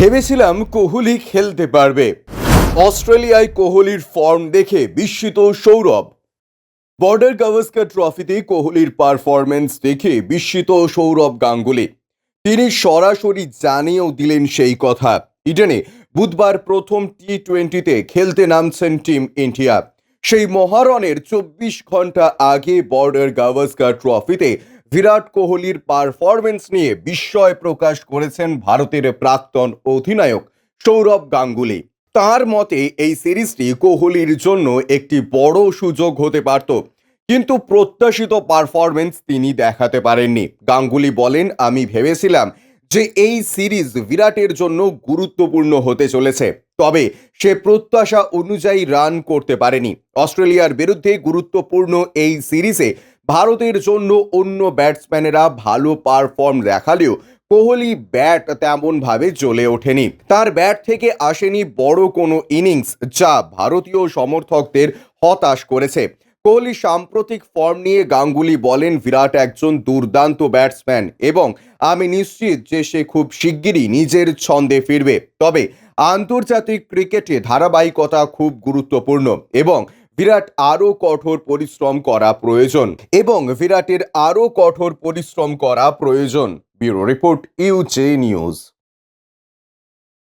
ভেবেছিলাম কোহলি খেলতে পারবে। অস্ট্রেলিয়ায় কোহলির ফর্ম দেখে বিস্মিত সৌরভ। বর্ডার গাভাস্কার ট্রফিতে কোহলির পারফরমেন্স দেখে বিস্মিত সৌরভ গাঙ্গুলি। তিনি সরাসরি জানিয়েও দিলেন সেই কথা। ইডেনে বুধবার প্রথম টি টোয়েন্টিতে খেলতে নামছেন টিম ইন্ডিয়া। সেই মহারণের চব্বিশ ঘণ্টা আগে বর্ডার গাভাস্কার ট্রফিতে বিরাট কোহলির পারফরমেন্স নিয়ে বিস্ময় প্রকাশ করেছেন ভারতের প্রাক্তন অধিনায়ক সৌরভ গাঙ্গুলি। তার মতে, এই সিরিজটি কোহলির জন্য একটি বড় সুযোগ হতে পারত, কিন্তু প্রত্যাশিত পারফরমেন্স তিনি দেখাতে পারেননি। গাঙ্গুলি বলেন, আমি ভেবেছিলাম যে এই সিরিজ বিরাটের জন্য গুরুত্বপূর্ণ হতে চলেছে, তবে সে প্রত্যাশা অনুযায়ী রান করতে পারেনি। অস্ট্রেলিয়ার বিরুদ্ধে গুরুত্বপূর্ণ এই সিরিজে ভারতের জন্য অন্য ব্যাটসম্যানেরা ভালো পারফর্ম দেখালেও কোহলি ব্যাট তেমনভাবে জ্বলে ওঠেনি। তার ব্যাট থেকে আসেনি বড় কোনো ইনিংস যা ভারতীয় সমর্থকদের হতাশ করেছে। কোহলি সাম্প্রতিক ফর্ম নিয়ে গাঙ্গুলি বলেন, বিরাট একজন দুর্দান্ত ব্যাটসম্যান এবং আমি নিশ্চিত যে সে খুব শিগগিরই নিজের ছন্দে ফিরবে। তবে আন্তর্জাতিক ক্রিকেটে ধারাবাহিকতা খুব গুরুত্বপূর্ণ এবং বিরাট আরও কঠোর পরিশ্রম করা প্রয়োজন এবং বিরাটের আরও কঠোর পরিশ্রম করা প্রয়োজন। Bureau report, UJ news.